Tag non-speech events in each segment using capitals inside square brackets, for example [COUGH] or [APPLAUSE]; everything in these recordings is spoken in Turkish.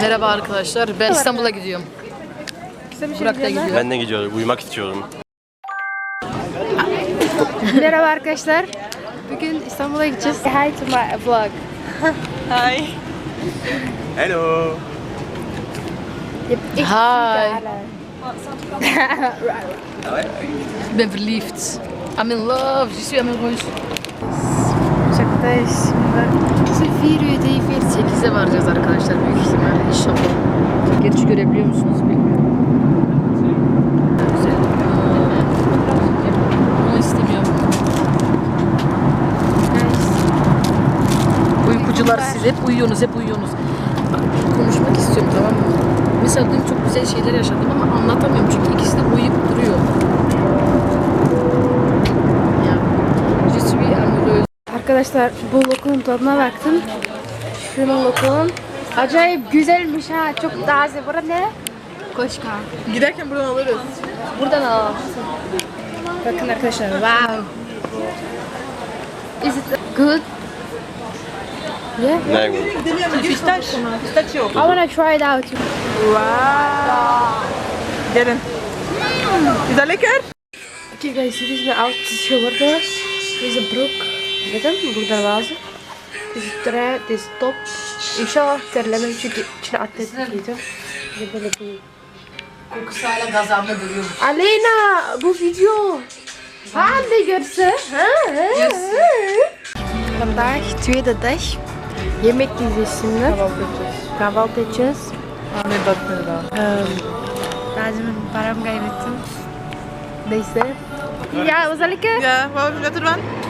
Merhaba arkadaşlar. Ben İstanbul'a gidiyorum. Şey Burak da gidiyor. Ben de gidiyorum. Uyumak istiyorum. Merhaba arkadaşlar. Bugün İstanbul'a gideceğiz. Hi to my vlog. Hello. Hi. Ik [LAUGHS] ben verliefd. I'm in love. Je suis amoureuse. Uçaktayız şimdi. Değil 8'e varacağız arkadaşlar büyük ihtimalle inşallah. Gerçi görebiliyor musunuz bilmiyorum. Güzel. Ama istemiyorum. Uykucular siz hep uyuyorsunuz, hep uyuyorsunuz. Konuşmak istiyorum tamam mı? Mesela dün çok güzel şeyler yaşadım ama anlatamıyorum çünkü ikisi de uyuyup duruyor. Arkadaşlar bu lokunun tadına baktım. Şunun lokunun. Acayip güzelmiş ha. Çok taze. Bura ne? Koşka. Giderken buradan alırız. Buradan al. Bakın arkadaşlar. Wow. Is it good? Yeah. Deniyorum. Pistaç. Pistaç yok. I wanna try it out. Wow. Gelin. Güzel lekker. Okay guys, dit is mijn outfit geworden. Deze broek. Weet hem, broek darwazen. Deze trui, deze top. İnşallah terlemem çünkü içine atlet giyeceğim. Bir de böyle bir... Kokusu hala gazamda duruyor. Aleyna bu video. Ha de görse. Ha, ha, ha. Vandaag tweede dag. Yemek dizisinde. Kahvaltı edeceğiz. Kahvaltı edeceğiz. Ahmet bakmıyor daha. Daha demin param kaybettim. Neyse. Ja, was zal ik er? Ja,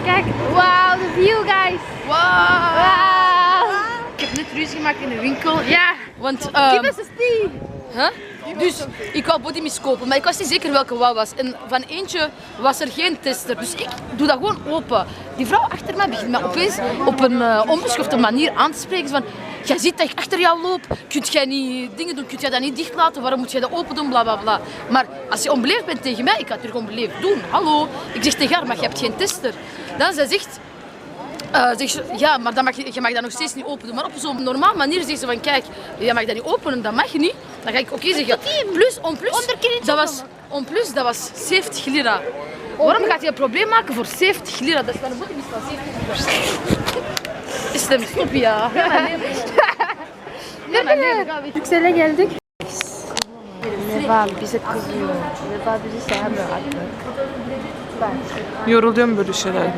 Kijk, wow, the view guys. Wow. Wow. Ik heb net ruzie gemaakt in de winkel. Ja, Want give ehm us a huh? dus ik wou bodymist kopen, maar ik was niet zeker welke wou was. En van eentje was er geen tester. Dus ik doe dat gewoon open. Die vrouw achter mij begint me opeens op een eh, onbeschofte manier aan te spreken. Van, jij ziet dat ik achter jou loop. Kunt jij niet dingen doen? Kunt jij dat niet dicht laten? Waarom moet jij dat open doen? Bla bla bla. Maar als je onbeleefd bent tegen mij, ik ga het er gewoon beleefd doen. Hallo. Ik zeg tegen haar, maar je hebt geen tester. Dan zij zegt, eh zegt ze, ja, maar dan mag je, je mag dat nog steeds niet open doen. Maar op zo'n normaal manier zegt ze van, kijk, je mag dat niet openen, dat mag je niet. Dan ga ik oké zeggen. Plus, on plus, dat was, on plus, dat was 70 lira. Waarom gaat je een probleem maken voor 70 lira? Dat is van een boete van 70 lira. Is het stop ja. Weg. Yüksel'e geldik. Neva bize kızıyor. Neva bizi sevmiyor artık. Yoruluyorum böyle şeylerden.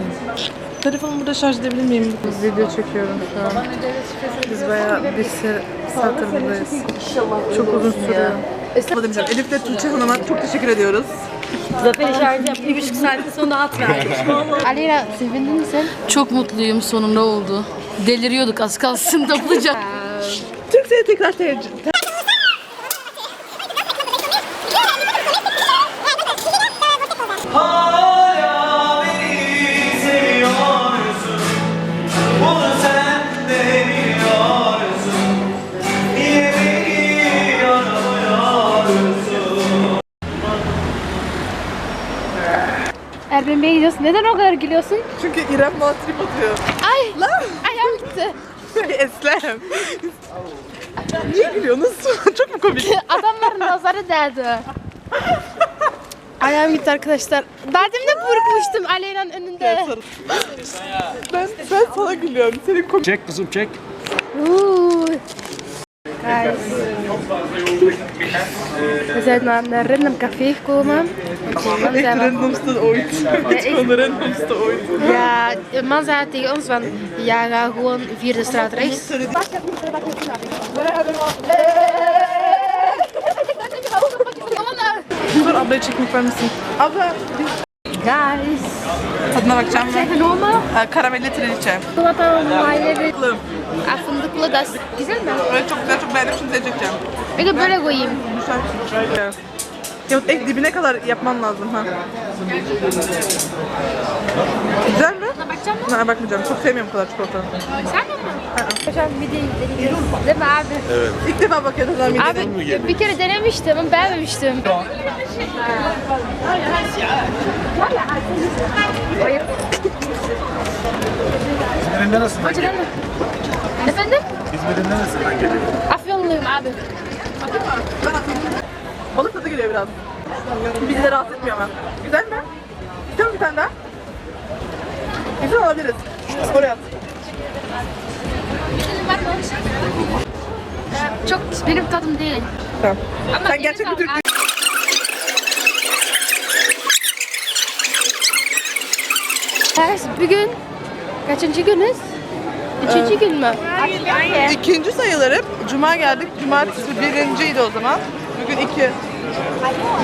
Telefonumu burada şarj edebilir miyim? Video çekiyorum şu an. Biz bayağı bir saattir buradayız. Çok uzun sürüyor. Estağfurullah. Elif ve Tuğçe Hanım'a çok teşekkür ediyoruz. Zafer işareti yaptı. Bir buçuk saatin sonunda at verdik. [LAUGHS] Aleyna sevindin mi sen? Çok mutluyum sonunda oldu. Deliriyorduk az kalsın [LAUGHS] topluca. Türkçe'ye tekrar tercih. Erben Bey'e gidiyorsun. Neden o kadar gülüyorsun? Çünkü İrem bana trip atıyor. Ay! Lan! Ayağım gitti. Eslem. Niye gülüyorsunuz? [LAUGHS] çok mu komik? [LAUGHS] Adamların nazarı değdi. Ayağım gitti arkadaşlar. Daha demin de burkmuştum Aleyna'nın önünde. Ben, ben sana gülüyorum. Senin komik. Çek kızım çek. Oeh. Guys. We zijn naar een random café gekomen. Want die man randomste ooit. Het is gewoon de randomste ooit. ja, de man zei tegen ons van, ja, ga gewoon via de straat rechts. Ablayı çekmek var mısın? Abla Guys. tadına bakacağım Zijn ben. genomen? Ha, karamelli trileçe. Fındıklı da. Güzel mi? Böyle çok güzel çok beğendim şimdi. Bir de böyle koyayım. Güzel. Ya ek dibine kadar yapman lazım ha. Güzel mi? Bakacağım mı? Ha, bakmayacağım. Çok sevmiyorum bu kadar çikolata. Sen mi? Hocam bir de deneyeceğiz. Değil mi abi? İlk defa bakıyorum ben mideden. Abi bir kere denemiştim ama beğenmemiştim. Neresinden geliyor? Efendim? İzmir'in neresinden geliyor? Afyonluyum abi. Balık tadı geliyor biraz. Bizi de rahatsız etmiyor ama. Güzel mi? İstiyor musun bir tane daha? Güzel alabiliriz. Oraya at. Çok benim tadım değil. Tamam. Ama Sen gerçek bir Türk Evet, bugün kaçıncı günüz? Üçüncü gün mü? İkinci sayılarım. Cuma geldik. Cumartesi birinciydi o zaman. Bugün iki.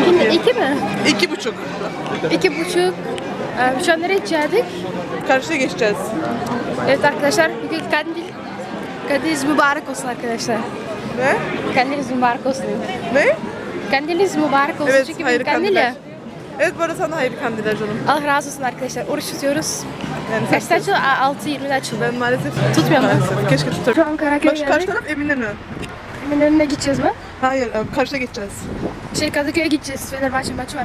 Bugün iki mi? iki buçuk. İki buçuk. Ee, Şu an nereye gidecektik? Karşıya geçeceğiz. Evet arkadaşlar, bugün kandil. Kandiliniz mübarek olsun arkadaşlar. Ne? Kandiliniz mübarek olsun. Ne? Kandiliniz mübarek olsun Evet, çünkü hayırlı bugün kandil ya. kandiller. Evet bu arada sana hayırlı kandiller canım. Allah razı olsun arkadaşlar. Oruç tutuyoruz. Yani Kaçta açıldı? Aa, 6.20'de açıldı. Ben maalesef Tutmuyor mu? Maalesef. Keşke tutarım. Şu an Karaköy'e Bak şu karşı geldik. taraf Eminönü. Eminönü'ne gideceğiz mi? Hayır, e, karşıya geçeceğiz. Şey Kadıköy'e gideceğiz. Fenerbahçe maçı var.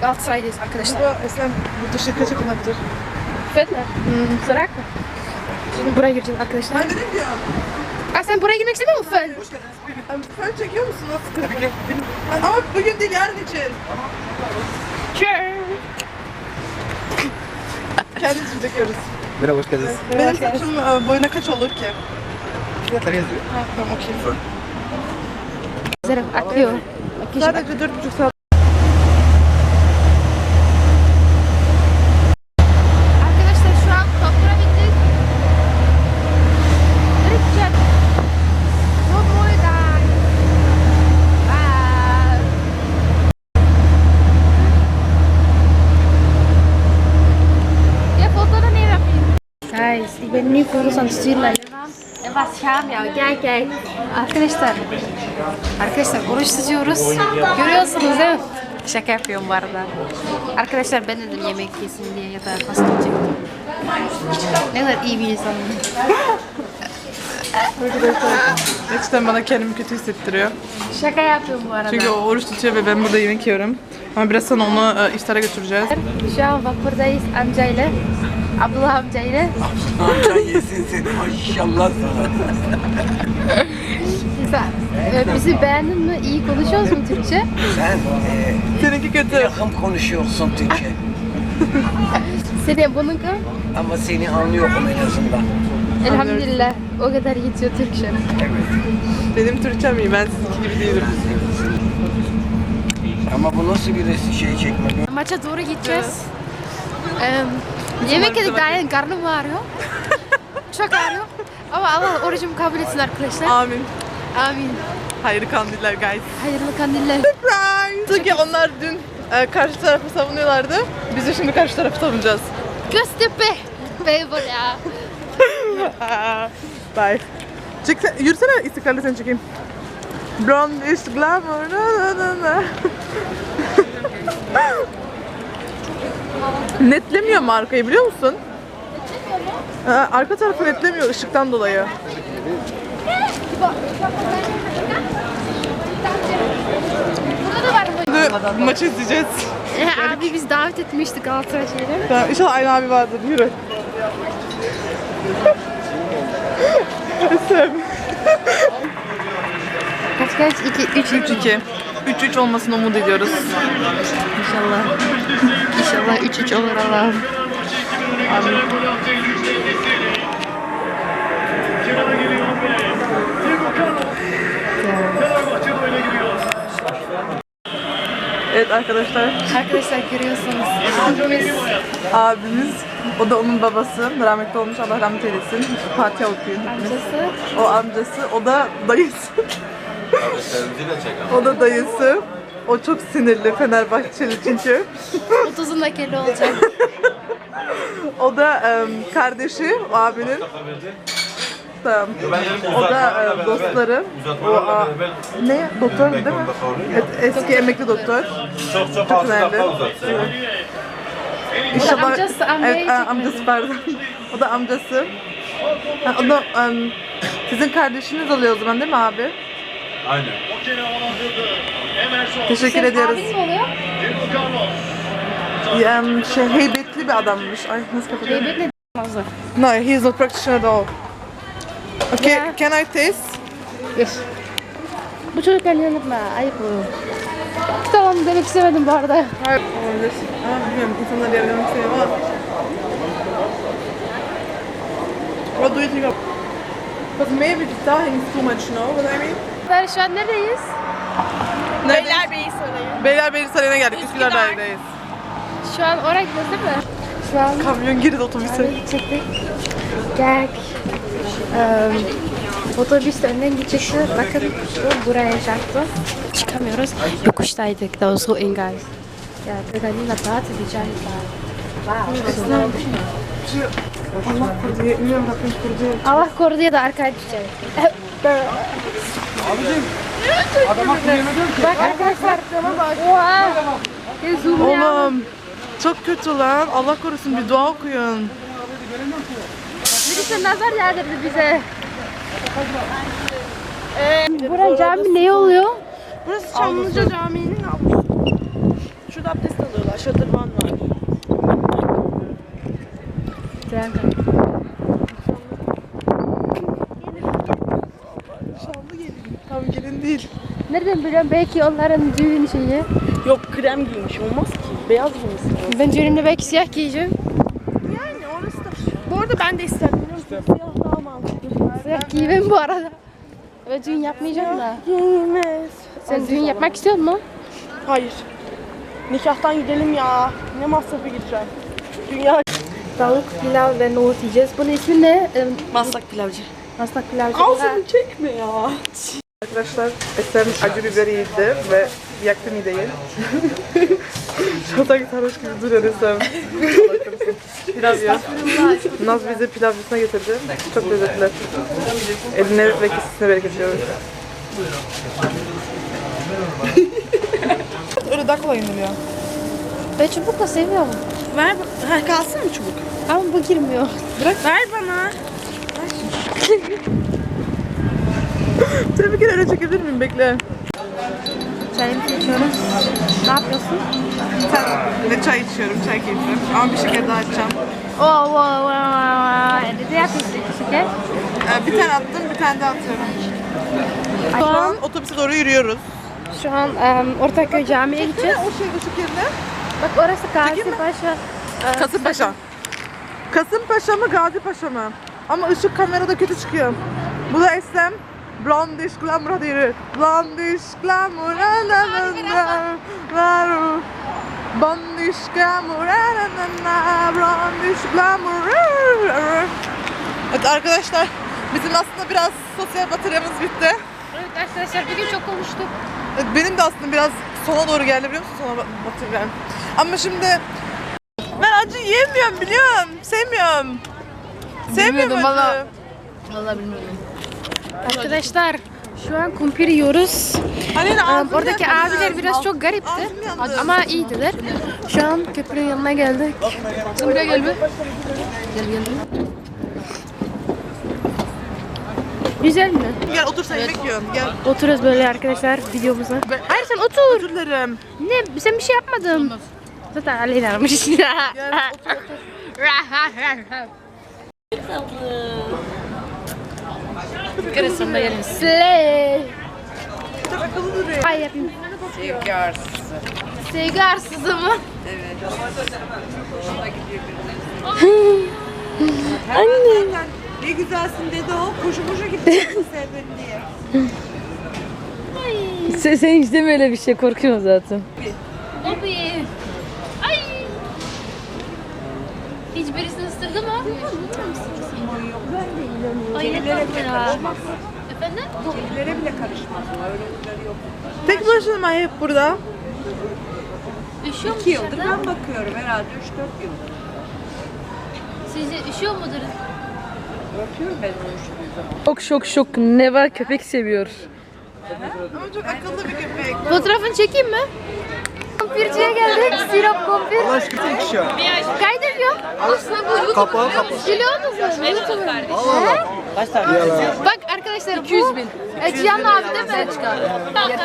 Galatasaray'dayız arkadaşlar. Bu Esen bu dışı kaçak olacaktır. Fetne. Hmm. Sorak mı? Şimdi buraya gireceğiz arkadaşlar. Ben dedim ya. Aa, sen buraya girmek istemiyor musun Fen? Sen sen çekiyor musun? Nasıl kırık? Ama bugün değil yarın için. Kendimiz çekiyoruz. Merhaba hoş geldiniz. Benim saçım e, boyuna kaç olur ki? Fiyatları yazıyor. Ha, tamam okey. Güzel akıyor. Akıyor. Sadece dört buçuk saat. Arkadaşlar şu an toplara bindik. Nereye gideceğiz? Tomoydan. Aa. Ja, fotoda ne yapayım? Guys, ik sturen. En was schaam ya, gel gel. Arkadaşlar, arkadaşlar oruç tutuyoruz. Görüyorsunuz değil mi? Şaka yapıyorum bu arada. Arkadaşlar ben dedim yemek yesin diye ya da pasta çektim. Ne kadar iyi bir insanım. [LAUGHS] Gerçekten bana kendimi kötü hissettiriyor. Şaka yapıyorum bu arada. Çünkü o oruç tutuyor ve ben burada yemek yiyorum. Ama biraz sonra onu e, iftara götüreceğiz. Şu an vapurdayız amcayla. Abdullah amcayla. Amcan yesin seni maşallah sana. Sen, e, bizi beğendin mi? İyi konuşuyoruz mu Türkçe? Sen e, Seninki kötü. yakın konuşuyorsun Türkçe. [LAUGHS] Senin bunun Ama seni anlıyorum en azından. Elhamdülillah. O kadar yetiyor Türkçe. Benim Türkçem iyi. Ben sizinki gibi değilim. Ama bu nasıl bir resim şey çekme? Maça doğru gideceğiz. Ee, yemek yedik daha yeni karnım ağrıyor. [LAUGHS] Çok ağrıyor. Ama Allah orucumu kabul etsin arkadaşlar. Amin. Amin. Hayırlı kandiller guys. Hayırlı kandiller. Surprise! Çünkü onlar dün e, karşı tarafı savunuyorlardı. Biz de şimdi karşı tarafı savunacağız. Göztepe. Beybo ya. [LAUGHS] Bye. Çekse, yürüsene istiklalde seni çekeyim. Blonde is glamour. Na, na, na, na. [LAUGHS] Netlemiyor mu arkayı biliyor musun? Ha, arka tarafı netlemiyor ışıktan dolayı. Şimdi maçı izleyeceğiz. [LAUGHS] Abi biz davet etmiştik Galatasaray şeyleri. Tamam, inşallah aynı abi vardır. Yürü. [LAUGHS] Sev. Kaç kaç? 2 3 3-2. 3-3 olmasını umut ediyoruz. İnşallah. İnşallah 3 3 olur Allah'ım. Evet arkadaşlar. Arkadaşlar görüyorsunuz. Abimiz Abimiz, o da onun babası. Rahmetli olmuş Allah rahmet eylesin. Fatiha okuyun. amcası. O amcası, o da dayısı. o da dayısı. O çok sinirli Fenerbahçeli çünkü. [LAUGHS] 30'unda keli olacak. [LAUGHS] O da em, kardeşi, o abinin. Tamam. O da e, dostları. O, a, ne? Doktor değil mi? Evet, eski emekli doktor. Çok Çok önemli. İnşallah, amcası, amcayı evet, e, çekmedi. amcası pardon. [LAUGHS] o da amcası. Ha, o da em, sizin kardeşiniz oluyor o zaman değil mi abi? Aynen. Teşekkür ediyoruz. Abiniz mi oluyor? Em, şey, heybetli bir adammış. Ay nasıl kapatayım? Heybet ne? No, he is not practitioner at all. Okay, Yeah. can I taste? Yes. Bu çocuk elini yapma. Ayıp bu. Tamam demek istemedim bu arada. Hayır, olabilir. Ama bilmiyorum, insanlar yargılamak istemiyor ama. What do you think of? But maybe the tahini is too much, you know what I mean? Ben şu an neredeyiz? Beylerbeyi Sarayı. Beylerbeyi Sarayı'na geldik, Üsküdar'dayız. Şu an oraya gidiyoruz değil mi? Şu an Kamyon girdi otobüse. Abi çektik. Gel. Otobüs de önden gidecekti. Bakın bu buraya çarptı. Çıkamıyoruz. Yokuştaydık. So in guys. Ya Tegan'ın da rahat edeceğim. Allah korudu, bilmiyorum Rabbim korudu. Allah Bak arkadaşlar. Oha. Ya. Oğlum, çok kötü lan. Allah korusun bir dua okuyun. Birisi nazar yağdırdı bize. Buranın cami ne oluyor? Burası Çamlıca Camii'nin avlusu. Şurada abdest alıyorlar, şadırvan var. Tam gelin değil. Nereden biliyorum? Belki onların düğün şeyi. Yok krem giymiş olmaz ki. Beyaz giymiş. Ben düğünümde belki siyah giyeceğim. Yani orası da. Bu arada ben de musun? Siyah daha mantıklı. Siyah giymem bu arada. Ve düğün yapmayacağım da. Giymez. Sen düğün yapmak istiyor musun? Hayır. Nikahtan gidelim ya. Ne masrafı gideceğim. Dünya Tavuk, pilav ve nohut yiyeceğiz. Bunun ismi ne? Maslak pilavcı. Maslak pilavcı. Ağzını çekme ya. Arkadaşlar Esem acı biberi yedi ve yaktı mideyi. [LAUGHS] Çok da sarhoş gibi duruyor Esem. Pilav yiyor. Naz bizi pilavcısına getirdi. Çok lezzetli. Eline ve kesesine bereket diliyoruz. [LAUGHS] Öyle daha kolay iniliyor. Ben çubukla seviyorum. Ver. Ha, kalsın mı çubuk? Ama bu girmiyor. Ver bana. Seni [LAUGHS] bir kere öyle çekebilir miyim? Bekle. Çayımızı içiyoruz. Ne yapıyorsun? Ve çay içiyorum, çay keyifli. Ama bir şeker daha içeceğim. Oo, oo. Evde de yapıyorsun şeker. Ee, bir tane attım, bir tane daha atıyorum. Şu Şu an, otobüse doğru yürüyoruz. şu an um, Ortaköy Camii'ye gideceğiz. O şey ışık yerine. Bak orası Gazi Paşa. Ee, Kasımpaşa. Kasımpaşa mı Gazi Paşa mı? Ama ışık kamerada kötü çıkıyor. Bu da Eslem. Blondish glamour hadi yürü. Blondish glamour na na na na. Blondish glamour na na na Blondish glamour. Evet arkadaşlar bizim aslında biraz sosyal bataryamız bitti. Evet arkadaşlar bugün çok konuştuk. Evet, Benim de aslında biraz sona doğru geldi biliyor musun sona ba- batırıyorum. Ama şimdi ben acı yiyemiyorum biliyorum. Sevmiyorum. Sevmiyorum Bilmiyordum, acı. valla. Vallahi bilmiyorum. Arkadaşlar şu an kumpir yiyoruz. Hani oradaki yandı. abiler biraz çok garipti. Ama iyiydiler. Şu an köprünün yanına geldik. Sen buraya gel bir. Gel gel. Güzel mi? Gel otur sen yemek yiyorsun. Gel. Oturuyoruz böyle arkadaşlar videomuza. Hayır sen otur. Özür dilerim. Ne? Sen bir şey yapmadın. Zaten Aleyna. Gel otur otur. [LAUGHS] Kırısın da gelin. Slay. Çok akıllı duruyor. Ay yapayım. Sevgi arsızı. Sevgi arsızı mı? Zaten ne güzelsin dedi o. Koşu koşu gitti. [LAUGHS] Sev beni diye. Sen, sen hiç deme öyle bir şey korkuyorsun zaten. Bobby. Ay. Hiçbirisini ısırdı mı? Ne tatlı ya. Efendim? Tek başına hep burada. Üşüyor mu yıldır ben bakıyorum herhalde 3-4 yıldır. Sizce üşüyor mudur? Şok şok şok. Neva köpek seviyor. Ama çok akıllı bir köpek. Fotoğrafını çekeyim mi? Kumpirciye geldik. Sirop kumpir. Allah aşkına iki kişi var. Kaydediyor. Aslında bu Kapağı kapağı. Biliyor musun? YouTuber. Kaç tane? Bak arkadaşlar 200 bin. E, Cihan abi değil mi?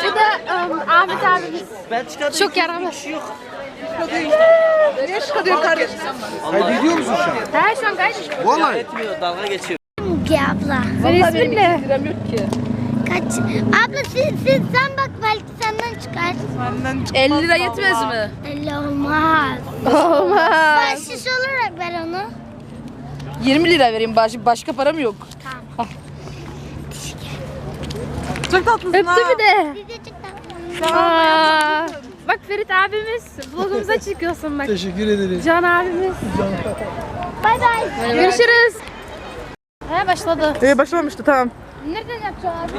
Bu da um, Ahmet abimiz. Belçika'da Çok bin yaramaz. kişi yok. Niye şık diyor kardeşim? Kaydediyor musun şu an? He şu an gayet Vallahi. Etmiyor dalga geçiyor. Ki abla. Senin ismin ne? Kaç? Abla siz, siz sen bak belki senden çıkar. Benden çıkmaz 50 lira vallahi. yetmez mi? Öyle olmaz. Olmaz. Bahşiş olarak ver onu. 20 lira vereyim baş, başka param yok. Çok tatlısın ha. Öptü bir de. Çıktı. Aa, bak Ferit abimiz vlogumuza çıkıyorsun bak. Teşekkür ederim. Can abimiz. Bay bay. Görüşürüz. He başladı. Ee, başlamamıştı tamam. Nereden yapacağım abi?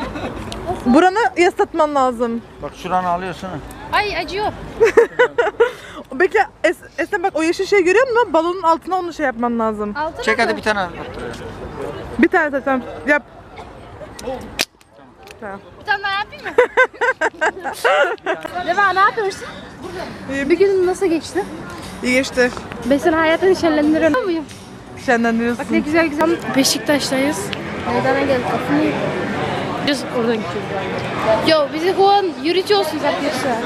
Buranı yaslatman lazım. Bak şuranı alıyorsun. Ay acıyor. [LAUGHS] Bekle es, Esen bak o yeşil şey görüyor musun? Balonun altına onu şey yapman lazım. Altına Çek mı? hadi bir tane. Bir tane zaten yap. Bir tane daha yapayım mı? [LAUGHS] Deva ne yapıyorsun? Bir gün nasıl geçti? İyi geçti. Ben sana hayatını şenlendiriyor muyum? Şenlendiriyorsun. Bak ne güzel güzel. Beşiktaş'tayız. Meydana geldik. Kafını Biz oradan gidiyoruz. Yo bizi şu an yürütüyorsunuz arkadaşlar.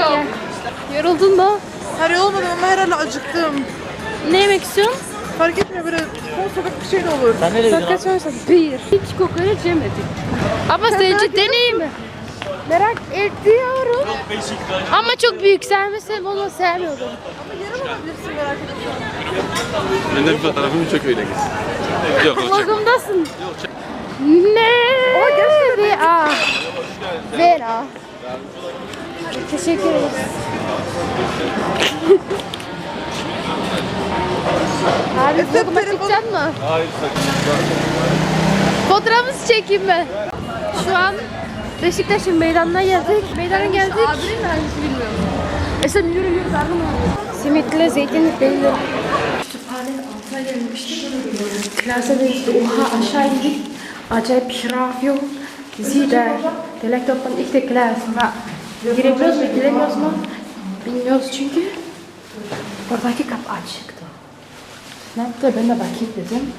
Yok. Yoruldun mu? Hayır olmadı ama herhalde acıktım. Ne yemek istiyorsun? Fark etmiyor böyle son sokak bir şey de olur. Sen nereye Saat kaç bir. Hiç kokoreç yemedik. Ama sence deneyim mi? Merak ediyorum. Ama çok büyük sevmesem onu sevmiyordum. Ben de bir fotoğrafımı çok öyle gitsin. Yok. Vlogumdasın. Ne? Ve a. Teşekkür ederiz. Abi vloguma çıkacaksın mı? Fotoğrafımızı çekeyim mi? Şu an Beşiktaş'ın meydanına geldik. Meydana geldik. Abinin hangisi bilmiyorum. E sen yürü yürü dargın. Simitli zeytinlik değildi. Kütüphanenin altına gelmiştik. Klasa değişti. Oha aşağı indik. Acayip şıraf yok. Sie der. Der Lektor von ich der Klasse. Girebiliyoruz mu, giremiyoruz mu? Bilmiyoruz çünkü. Oradaki kapı açıktı. Ne yaptı? Ben de bakayım dedim.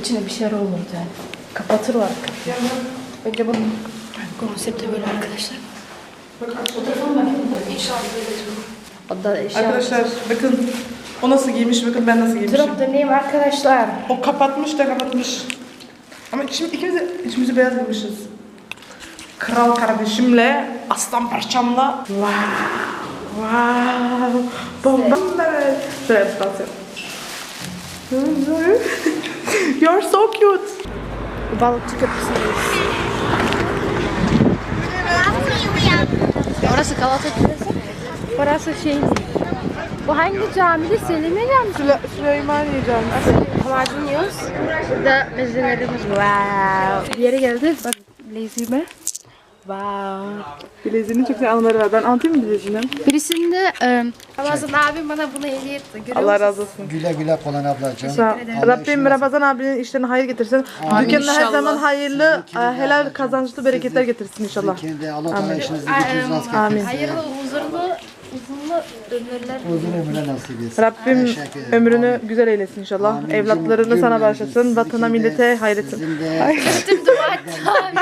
İçine bir şeyler olurdu yani. Kapatırlar kapıyı. Bence bunun konsepti böyle arkadaşlar. O da eşya. Arkadaşlar bakın o nasıl giymiş bakın ben nasıl giymişim. Drop deneyim arkadaşlar. O kapatmış da kapatmış. Ama şimdi ikimiz de içimizi beyaz giymişiz. Kral kardeşimle, aslan parçamla. Wow. Wow. Bomba. Yap, dans. You're so cute. Balıkçı köprüsündeyiz. Orası Galata Kulesi. Burası şey. Bu hangi camide? Selimiye Camisi. Süle Süleymaniye Camisi. Lahmacun yiyoruz. Burada mezelerimiz wow. Bir yere geldik. Bak bileziğime. Wow. Bileziğinin çok güzel anıları var. Ben anlatayım mı bileziğini? Birisinde e, Ramazan abim bana bunu hediye etti. Görüyor Allah musun? razı olsun. Güle güle kullan ablacığım. Sağ- Rabbim Ramazan abinin işlerine hayır getirsin. Dükkanına her zaman hayırlı, e, helal kazançlı bereketler getirsin inşallah. Kendi Allah Teala işinizi Ay, gücünüzü getirsin. Amin. Hayırlı, huzurlu, uzunlu ömürler. Uzun ömürler nasip etsin. Rabbim Teşekkür ederim. ömrünü güzel eylesin inşallah. Amin. Evlatlarını sana Cümlemiz, bağışlasın. Vatana, sizinki de, millete hayretsin. Sizin de Tüm dua etti abi.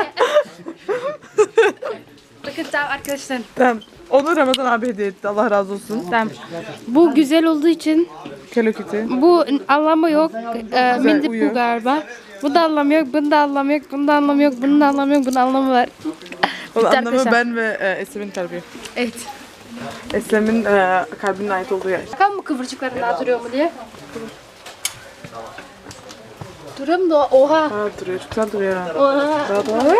Bakın tamam arkadaşlar. Tamam. Onu Ramazan abi hediye etti. Allah razı olsun. Tamam. Bu güzel olduğu için Hello Kitty. bu anlamı yok. Ee, mindip uyuyor. bu galiba. Bu da anlamı yok, bunun da anlamı yok, bunun da anlamı yok, bunun da anlamı yok, bunun anlamı var. Onun Bitti anlamı arkadaşlar. ben ve e, Eslem'in kalbi. Evet. Eslem'in e, kalbine ait olduğu yer. Bakalım mı kıvırcıkların daha duruyor mu diye. Duruyor mu da? Oha. Ha, duruyor. Çok güzel duruyor. ha. Oha. Daha da-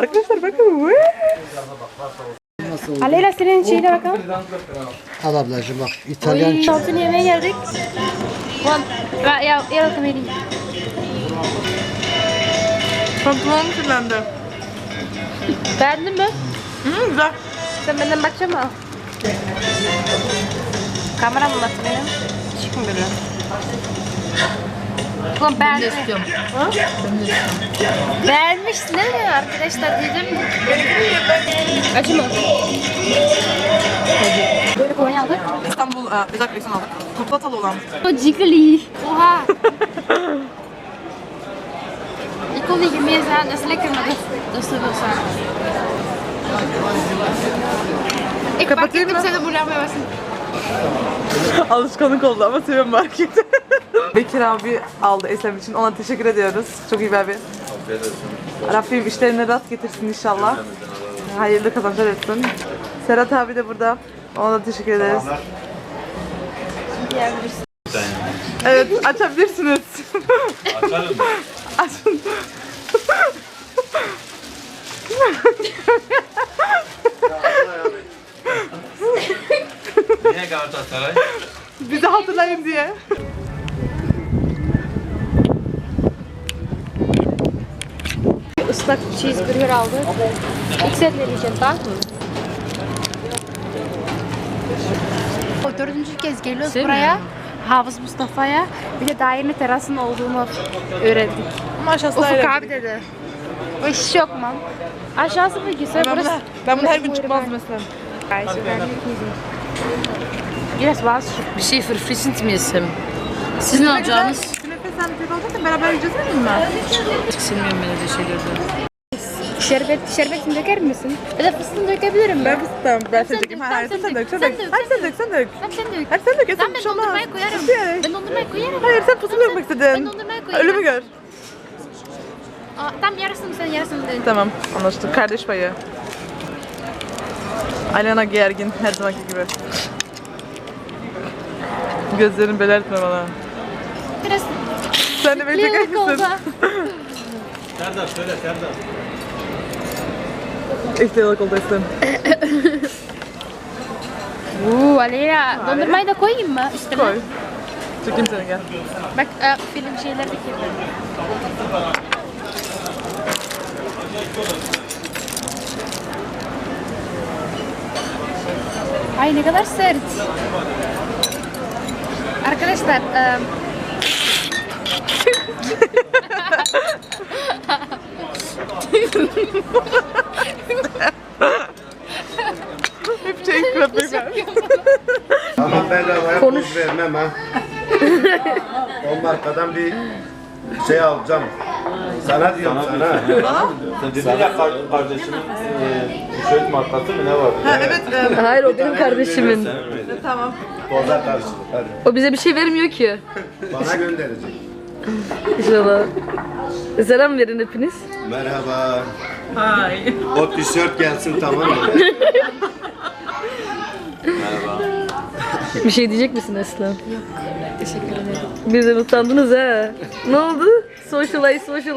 Arkadaşlar bakın. Aleyla senin şeyine bakalım. al ablacığım bak İtalyan Oy, altın yemeğe geldik. One, ya, ya, ya, vereyim. Pantolonum kirlendi. Beğendin mi? Hı, güzel. Sen benden bakacak mısın? Kamera mı battı benim? Çık mı böyle? Ulan Ne beğendim. istiyorum? Beğenmişsin değil mi arkadaşlar dedim. Acı mı? Böyle konya aldık. İstanbul e, özel koleksiyon aldık. Kutlatalı olan. O cikli. Oha. Das ist lecker, aber das, das soll was sagen. Ich bak Kapatayım dedim mı? sana bunu yapmayasın. Alışkanlık oldu ama seviyorum marketi. Bekir abi aldı Eslem için. Ona teşekkür ediyoruz. Çok iyi bir abi. Rabbim işlerine rast getirsin inşallah. Hayırlı kazançlar etsin. Serhat abi de burada. Ona da teşekkür ederiz. Evet açabilirsiniz. Açalım. Açın. Niye Galatasaray? Bizi hatırlayın diye. Islak cheeseburger aldık. XL vereceğim tamam mı? O dördüncü kez geliyoruz buraya. Hafız Mustafa'ya. Bir de daha yeni terasın olduğunu öğrendik. Ama aşağısı Ufuk abi dedi. O iş yok man. Aşağısı mı güzel? Ben Burası. ben bunu her gün çıkmaz mesela. Biraz bazı Bir şey mi yesem? Siz ne alacaksınız? Künefe sen tek olacaksın beraber yiyeceğiz mi ben? Tiksinmiyorum ben öyle şeylerden. Şerbet, şerbetini döker misin? Ya da fıstığını dökebilirim Ben ben. fıstığım. Ben sen dökeyim. dök, Hayır sen sen dök. Sen dök. Hayır sen dök. Sen dök. Tamam sen dök. Hayır sen dök. Sen ben olmaz. dondurmayı koyarım. Ben dondurmayı koyarım. Hayır sen fıstık dökmek Ben istedin. dondurmayı koyarım. Ölümü gör. Aa, tam yarısını sen yarısını sen. Tamam anlaştık. Kardeş payı. Alena gergin her zamanki gibi. Gözlerini belertme bana. Biraz Sen de oldu. misin? Serdar söyle Serdar. Oldu Eslem. Uuu Aleyna dondurmayı da koyayım mı üstüne? Koy. Çekeyim seni gel. Bak e, film şeylerdeki gibi. Ay ne kadar sert. Arkadaşlar e, Hep şey köpek ver. Ama bedavaya Konuş. vermem ha. o markadan bir şey alacağım. Sana diyorum sana. Sen dedin ya kar- kardeşimin e, tişört markası mı ne var? Ha evet. e, [LAUGHS] Hayır o benim kardeşimin. tamam. Boza karşılık hadi. O bize bir şey vermiyor ki. Bana gönderecek. İnşallah. Selam verin hepiniz. Merhaba. Hay. O tişört gelsin tamam mı? Bir şey diyecek misin Eslem? Yok. Teşekkür ederim. Birden utandınız ha. Ne oldu? Socialize, socialize.